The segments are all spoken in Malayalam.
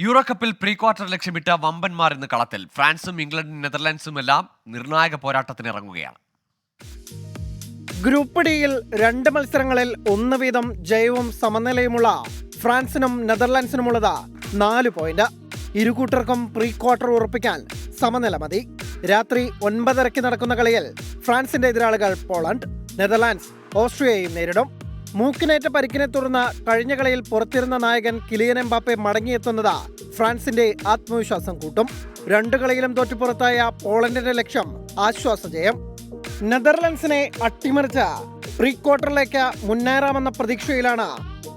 യൂറോ കപ്പിൽ പ്രീ ക്വാർട്ടർ ലക്ഷ്യമിട്ട വമ്പന്മാർ ഇന്ന് കളത്തിൽ. ഫ്രാൻസും ഇംഗ്ലണ്ടും നെതർലാൻഡ്സും എല്ലാം നിർണായക പോരാട്ടത്തിന് ഇറങ്ങുകയാണ്. ഗ്രൂപ്പ് ഡിയിൽ രണ്ട് മത്സരങ്ങളിൽ ഒന്ന് വീതം ജയവും സമനിലയുമുള്ള ഫ്രാൻസിനും നെതർലാൻഡ്സിനുമുള്ളത് നാല് പോയിന്റ്. ഇരുകൂട്ടർക്കും പ്രീ ക്വാർട്ടർ ഉറപ്പിക്കാൻ സമനില മതി. രാത്രി ഒൻപതരയ്ക്ക് നടക്കുന്ന കളിയിൽ ഫ്രാൻസിന്റെ എതിരാളികൾ പോളണ്ട് നെതർലാൻഡ്സ് ഓസ്ട്രിയയും നേരിടും. മൂക്കിനേറ്റ പരിക്കിനെ തുടർന്ന് കഴിഞ്ഞ കളിയിൽ പുറത്തിരുന്ന നായകൻ കിലിയൻ എംബാപ്പെ മടങ്ങിയെത്തുന്നത് ഫ്രാൻസിന്റെ ആത്മവിശ്വാസം കൂട്ടും. രണ്ടു കളിയിലും തോറ്റുപുറത്തായ പോളണ്ടിന്റെ ലക്ഷ്യം ആശ്വാസ ജയം. നെതർലൻഡ്സിനെ അട്ടിമറിച്ച് പ്രീ ക്വാർട്ടറിലേക്ക് മുന്നേറാമെന്ന പ്രതീക്ഷയിലാണ്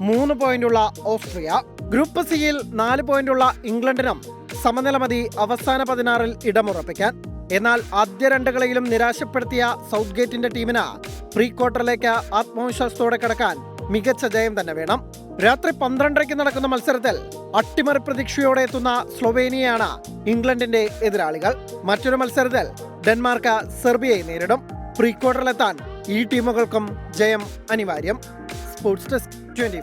മൂന്ന് പോയിന്റുള്ള ഓസ്ട്രിയ. ഗ്രൂപ്പ് സിയിൽ നാല് പോയിന്റുള്ള ഇംഗ്ലണ്ടിനും സമനില മതി അവസാന പതിനാറിൽ ഇടമുറപ്പിക്കാൻ. എന്നാൽ ആദ്യ രണ്ട് കളിയിലും നിരാശപ്പെടുത്തിയ സൗത്ത് ഗേറ്റിന്റെ ടീമിന് പ്രീ ക്വാർട്ടറിലേക്ക് ആത്മവിശ്വാസത്തോടെ കടക്കാൻ മികച്ച ജയം തന്നെ വേണം. രാത്രി പന്ത്രണ്ടരയ്ക്ക് നടക്കുന്ന മത്സരത്തിൽ അട്ടിമറി പ്രതീക്ഷയോടെ എത്തുന്ന സ്ലൊവേനിയയാണ് ഇംഗ്ലണ്ടിന്റെ എതിരാളികൾ. മറ്റൊരു മത്സരത്തിൽ ഡെൻമാർക്ക് സെർബിയയെ നേരിടും. പ്രീ ക്വാർട്ടറിലെത്താൻ ഈ ടീമുകൾക്കും ജയം അനിവാര്യം. Sports desk twenty